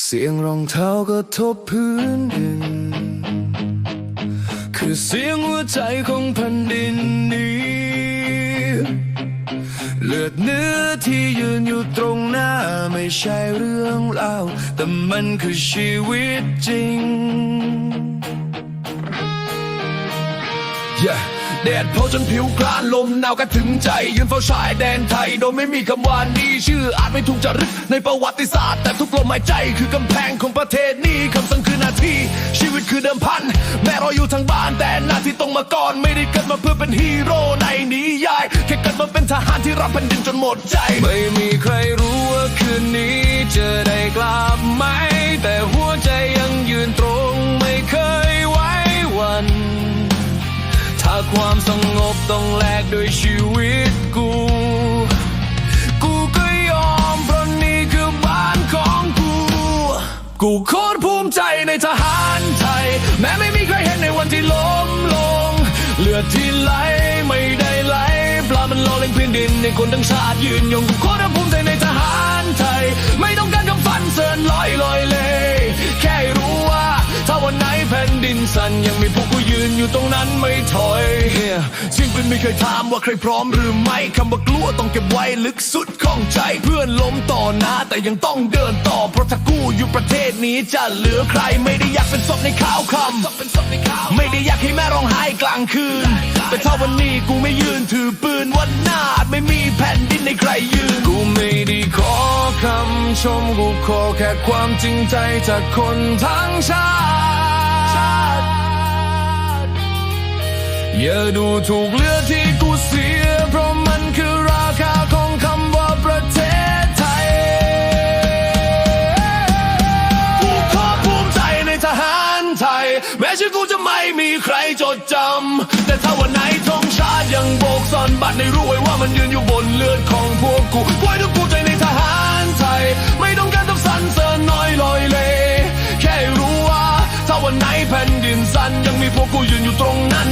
เสียงรองเท้ากระทบพื้นดิน คือเสียงหัวใจของแผ่นดินนี้ เลือดเนื้อที่ยืนอยู่ตรงหน้า ไม่ใช่เรื่องเล่า แต่มันคือชีวิตจริง Yeah แดดเผาจนผิวกรานลมหนาวก็ถึงใจ ยืนเฝ้าชายแดนไทย โดยไม่มีคำว่านี้ชื่ออาจไม่ถูกจารึกในประวัติศาสตร์ แต่ทุกลมหายใจคือกำแพงของประเทศนี้คำสั่งคือหน้าที่ ชีวิตคือเดิมพัน แม้เราอยู่ทางบ้านแต่หน้าที่ต้องมาก่อนไม่ได้เกิดมาเพื่อเป็นฮีโร่ในนิยายแค่เกิดมาเป็นทหารที่รับแผ่นดินจนหมดใจ ไม่มีใครรู้ว่าคืนนี้ ความสงบต้องแลกด้วยชีวิตกู กูก็ยอมเพราะนี่คือบ้านของกู กูโคตรภูมิใจในทหารไทย แม้ไม่มีใครเห็นในวันที่ล้มลง เลือดที่ไหลไม่ได้ไหลปลามันโลอเล็งพื้นดินในคนทั้งชาติยืนยงกูโคตรภูมิใจใน แผ่นดินสั่นยังมีพวกกูยืนอยู่ตรงนั้นไม่ถอยเสียงปืนไม่เคยถามว่าใครพร้อมหรือไม่คำว่ากลัวต้องเก็บไว้ลึกสุดของใจเพื่อนล้มต่อหน้าแต่ยังต้องเดินต่อเพราะถ้ากูอยู่ประเทศนี้จะเหลือใครไม่ได้อยากเป็นศพในข่าวคำไม่ได้อยากให้แม่ร้องไห้กลางคืน แต่ถ้าวันนี้กูไม่ยืนถือปืนวันหน้าไม่มีแผ่นดินในใครยืนกูไม่ได้ขอคำชมกูขอแค่ความจริงใจจากคนทั้งชาติ อย่าดูถูกเลือดที่กูเสีย เพราะมันคือราคาของคำว่าประเทศไทยกูขอภูมิใจในทหารไทย แม้ชื่อกูจะไม่มีใครจดจำ แต่ถ้าวันไหนธงชาติยังโบกซ่อนบัตรในรู้ไว้ว่ามันยืนอยู่บนเลือดของพวกกูไว้ทุกภูใจในทหารไทย ไม่ต้องการต้องสันเสริญน้อยลอยเลย แค่รู้ว่า ถ้าวันไหนแผ่นดินสั่นยังมีพวกกูยืนอยู่ตรงนั้น